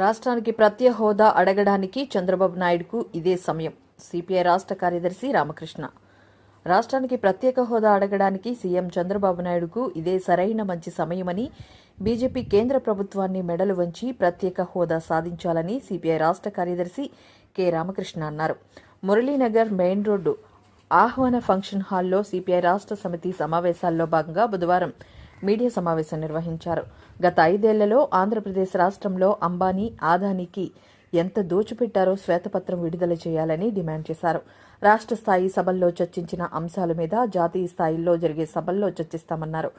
రాష్ట్రానికి ప్రత్యేక హోదా అడగడానికి చంద్రబాబు నాయుడుకు ఇదే సమయం. సిపిఐ రాష్ట్ర కార్యదర్శి రామకృష్ణ. రాష్ట్రానికి ప్రత్యేక హోదా అడగడానికి సీఎం చంద్రబాబు నాయుడుకు ఇదే సరైన మంచి సమయమని బీజేపీ కేంద్ర ప్రభుత్వాన్ని మెడలు వంచి ప్రత్యేక హోదా సాధించాలని సిపిఐ రాష్ట్ర కార్యదర్శి కె. రామకృష్ణ అన్నారు. మురళీనగర్ మెయిన్ రోడ్డు ఆహ్వాన ఫంక్షన్ హాల్లో సిపిఐ రాష్ట్ర సమితి సమావేశాల్లో భాగంగా బుధవారం మీడియా సమావేశం నిర్వహించారు. గత ఐదేళ్ళలో ఆంధ్రప్రదేశ్ రాష్ట్రంలో అంబానీ ఆదానికి ఎంత దోచిపెట్టారో శ్వేతపత్రం విడుదల చేయాలని డిమాండ్ చేశారు. రాష్ట్ర స్థాయి సభల్లో చర్చించిన అంశాల మీద జాతీయ స్థాయిలో జరిగే సభల్లో చర్చిస్తామన్నారు.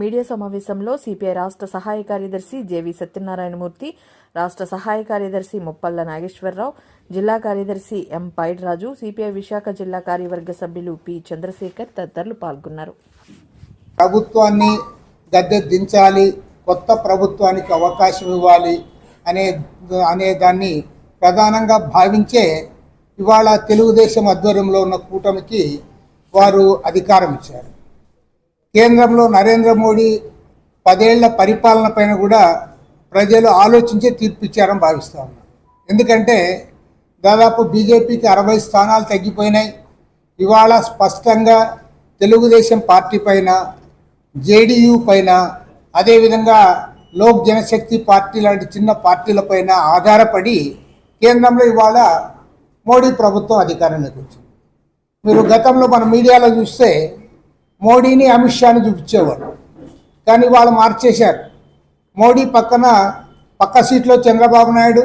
మీడియా సమావేశంలో సిపిఐ రాష్ట్ర సహాయ కార్యదర్శి జేవి సత్యనారాయణమూర్తి రాష్ట్ర సహాయ కార్యదర్శి ముప్పల్ల నాగేశ్వరరావు జిల్లా కార్యదర్శి ఎం పైడ్రాజు సిపిఐ విశాఖ జిల్లా కార్యవర్గ సభ్యులు పి చంద్రశేఖర్ తదితరులు పాల్గొన్నారు. ప్రభుత్వాన్ని గద్దె దించాలి కొత్త ప్రభుత్వానికి అవకాశం ఇవ్వాలి అనే అనే దాన్ని ప్రధానంగా భావించే ఇవాళ తెలుగుదేశం ఆధ్వర్యంలో ఉన్న కూటమికి వారు అధికారం ఇచ్చారు. కేంద్రంలో నరేంద్ర మోడీ పదేళ్ళ పరిపాలన పైన కూడా ప్రజలు ఆలోచించే తీర్పు ఇచ్చారని ఉన్నారు. ఎందుకంటే దాదాపు బీజేపీకి అరవై స్థానాలు తగ్గిపోయినాయి. ఇవాళ స్పష్టంగా తెలుగుదేశం పార్టీ పైన జేడీయూ పైన అదేవిధంగా లోక్ జనశక్తి పార్టీ లాంటి చిన్న పార్టీల పైన ఆధారపడి కేంద్రంలో ఇవాళ మోడీ ప్రభుత్వం అధికారంలోకి వచ్చింది. మీరు గతంలో మన మీడియాలో చూస్తే మోడీని అమిత్ షాని చూపించేవాడు కానీ వాళ్ళు మార్చేశారు. మోడీ పక్కన పక్క సీట్లో చంద్రబాబు నాయుడు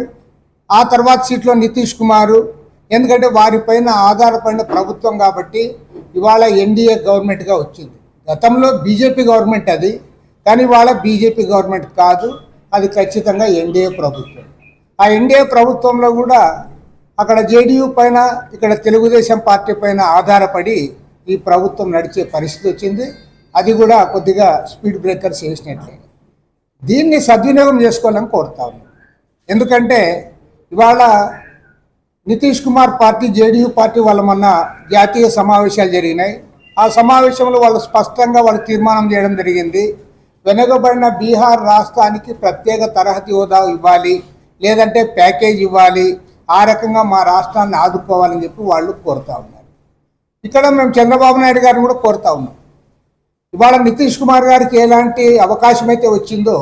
ఆ తర్వాత సీట్లో నితీష్ కుమారు ఎందుకంటే వారిపైన ఆధారపడిన ప్రభుత్వం కాబట్టి ఇవాళ ఎన్డీఏ గవర్నమెంట్గా వచ్చింది. గతంలో బీజేపీ గవర్నమెంట్ అది కానీ వాళ్ళ బీజేపీ గవర్నమెంట్ కాదు అది ఖచ్చితంగా ఎన్డీఏ ప్రభుత్వం. ఆ ఎన్డీఏ ప్రభుత్వంలో కూడా అక్కడ జేడీయూ పైన ఇక్కడ తెలుగుదేశం పార్టీ పైన ఆధారపడి ఈ ప్రభుత్వం నడిచే పరిస్థితి వచ్చింది. అది కూడా కొద్దిగా స్పీడ్ బ్రేకర్స్ వేసినట్లే దీన్ని సద్వినియోగం చేసుకోవాలని కోరుతా ఎందుకంటే ఇవాళ Nitish Kumar party JDU party వాళ్ళ మొన్న జాతీయ సమావేశాలు జరిగినాయి. ఆ సమావేశంలో వాళ్ళు స్పష్టంగా వాళ్ళు తీర్మానం చేయడం జరిగింది. వెనుకబడిన బీహార్ రాష్ట్రానికి ప్రత్యేక తరహతి హోదా ఇవ్వాలి లేదంటే ప్యాకేజ్ ఇవ్వాలి. ఆ రకంగా మా రాష్ట్రాన్ని ఆదుకోవాలని చెప్పి వాళ్ళు కోరుతా ఉన్నారు. ఇక్కడ మేము చంద్రబాబు నాయుడు గారిని కూడా కోరుతా ఉన్నాం. ఇవాళ నితీష్ కుమార్ గారికి ఎలాంటి అవకాశం అయితే వచ్చిందో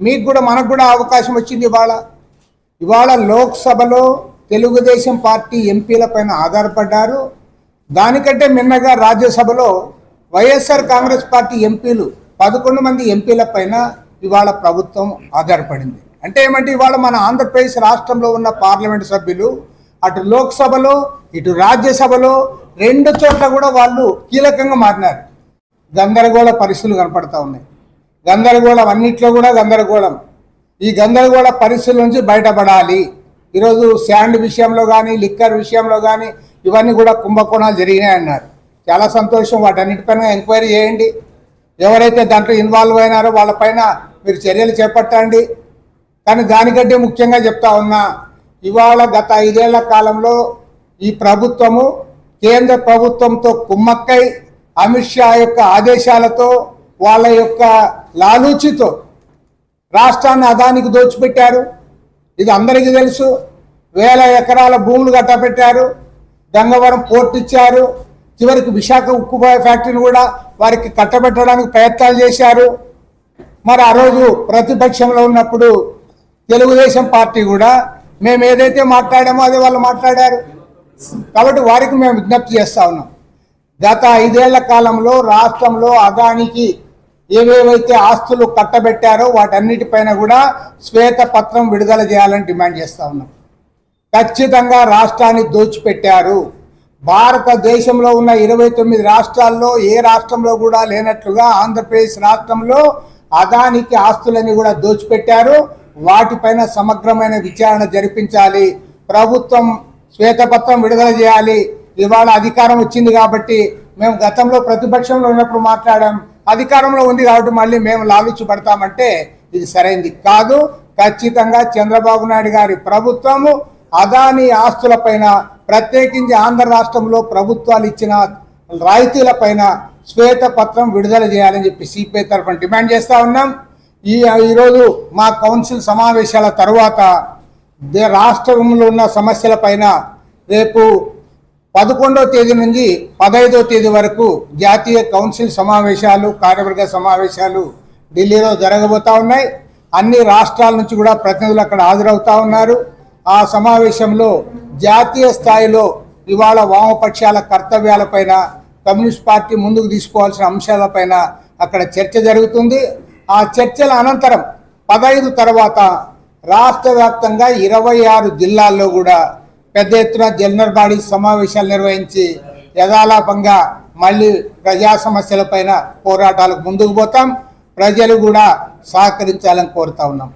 మీకు కూడా మనకు కూడా అవకాశం వచ్చింది ఇవాళ. ఇవాళ లోక్సభలో తెలుగుదేశం పార్టీ ఎంపీల పైన ఆధారపడ్డారు. దానికంటే మిన్నగా రాజ్యసభలో వైఎస్ఆర్ కాంగ్రెస్ పార్టీ ఎంపీలు పదకొండు మంది ఎంపీల పైన ఇవాళ ప్రభుత్వం ఆధారపడింది. అంటే ఏమంటే ఇవాళ మన ఆంధ్రప్రదేశ్ రాష్ట్రంలో ఉన్న పార్లమెంట్ సభ్యులు అటు లోక్సభలో ఇటు రాజ్యసభలో రెండు చోట్ల కూడా వాళ్ళు కీలకంగా మారినారు. గందరగోళ పరిస్థితులు కనపడతా ఉన్నాయి. గందరగోళం అన్నిట్లో కూడా గందరగోళం. ఈ గందరగోళ పరిస్థితుల నుంచి బయటపడాలి. ఈరోజు శాండ్ విషయంలో కానీ లిక్కర్ విషయంలో కానీ ఇవన్నీ కూడా కుంభకోణాలు జరిగినాయి అన్నారు. చాలా సంతోషం. వాటన్నిటిపైన ఎంక్వైరీ చేయండి. ఎవరైతే దాంట్లో ఇన్వాల్వ్ అయినారో వాళ్ళపైన మీరు చర్యలు చేపట్టండి. కానీ దానికంటే ముఖ్యంగా చెప్తా ఉన్నా ఇవాళ గత ఐదేళ్ళ కాలంలో ఈ ప్రభుత్వము కేంద్ర ప్రభుత్వంతో కుమ్మక్కై అమిత్ షా యొక్క ఆదేశాలతో వాళ్ళ యొక్క లాలూచితో రాష్ట్రాన్ని అదానికి దోచిపెట్టారు. ఇది అందరికీ తెలుసు. వేల ఎకరాల భూములు కట్టబెట్టారు. గంగవరం పోర్ట్ ఇచ్చారు. చివరికి విశాఖ ఉక్కు ఫ్యాక్టరీని కూడా వారికి కట్టబెట్టడానికి ప్రయత్నాలు చేశారు. మరి ఆ రోజు ప్రతిపక్షంలో ఉన్నప్పుడు తెలుగుదేశం పార్టీ కూడా మేము ఏదైతే మాట్లాడామో అదే వాళ్ళు మాట్లాడారు. కాబట్టి వారికి మేము విజ్ఞప్తి చేస్తా ఉన్నాం. గత ఐదేళ్ళ కాలంలో రాష్ట్రంలో అదానికి ఏవేవైతే ఆస్తులు కట్టబెట్టారో వాటన్నిటిపైన కూడా శ్వేత పత్రం విడుదల చేయాలని డిమాండ్ చేస్తా ఉన్నాం. ఖచ్చితంగా రాష్ట్రాన్ని దోచిపెట్టారు. భారతదేశంలో ఉన్న ఇరవై తొమ్మిది రాష్ట్రాల్లో ఏ రాష్ట్రంలో కూడా లేనట్లుగా ఆంధ్రప్రదేశ్ రాష్ట్రంలో అదానికి ఆస్తులని కూడా దోచిపెట్టారు. వాటిపైన సమగ్రమైన విచారణ జరిపించాలి. ప్రభుత్వం శ్వేతపత్రం విడుదల చేయాలి. ఇవాళ అధికారం వచ్చింది కాబట్టి మేము గతంలో ప్రతిపక్షంలో ఉన్నప్పుడు మాట్లాడాం. అధికారంలో ఉంది కాబట్టి మళ్ళీ మేము లాలుచి పడతామంటే ఇది సరైంది కాదు. ఖచ్చితంగా చంద్రబాబు నాయుడు గారి ప్రభుత్వము అదాని ఆస్తులపైన ప్రత్యేకించి ఆంధ్ర రాష్ట్రంలో ప్రభుత్వాలు ఇచ్చిన రాయితీలపైన శ్వేతపత్రం విడుదల చేయాలని చెప్పి సిపిఐ తరఫున డిమాండ్ చేస్తూ ఉన్నాం. ఈ ఈరోజు మా కౌన్సిల్ సమావేశాల తర్వాత రాష్ట్రంలో ఉన్న సమస్యలపైన రేపు పదకొండవ తేదీ నుంచి పదహైదవ తేదీ వరకు జాతీయ కౌన్సిల్ సమావేశాలు కార్యవర్గ సమావేశాలు ఢిల్లీలో జరగబోతా ఉన్నాయి. అన్ని రాష్ట్రాల నుంచి కూడా ప్రతినిధులు అక్కడ హాజరవుతూ ఉన్నారు. ఆ సమావేశంలో జాతీయ స్థాయిలో ఇవాళ వామపక్షాల కర్తవ్యాలపైన కమ్యూనిస్ట్ పార్టీ ముందుకు తీసుకోవాల్సిన అంశాలపైన అక్కడ చర్చ జరుగుతుంది. ఆ చర్చల అనంతరం పదహైదు తర్వాత రాష్ట్ర వ్యాప్తంగా ఇరవై ఆరు జిల్లాల్లో కూడా పెద్ద ఎత్తున జనరల్ బాడీ సమావేశాలు నిర్వహించి యథాలాపంగా మళ్ళీ ప్రజా సమస్యలపైన పోరాటాలకు ముందుకు పోతాం. ప్రజలు కూడా సహకరించాలని కోరుతా ఉన్నాం.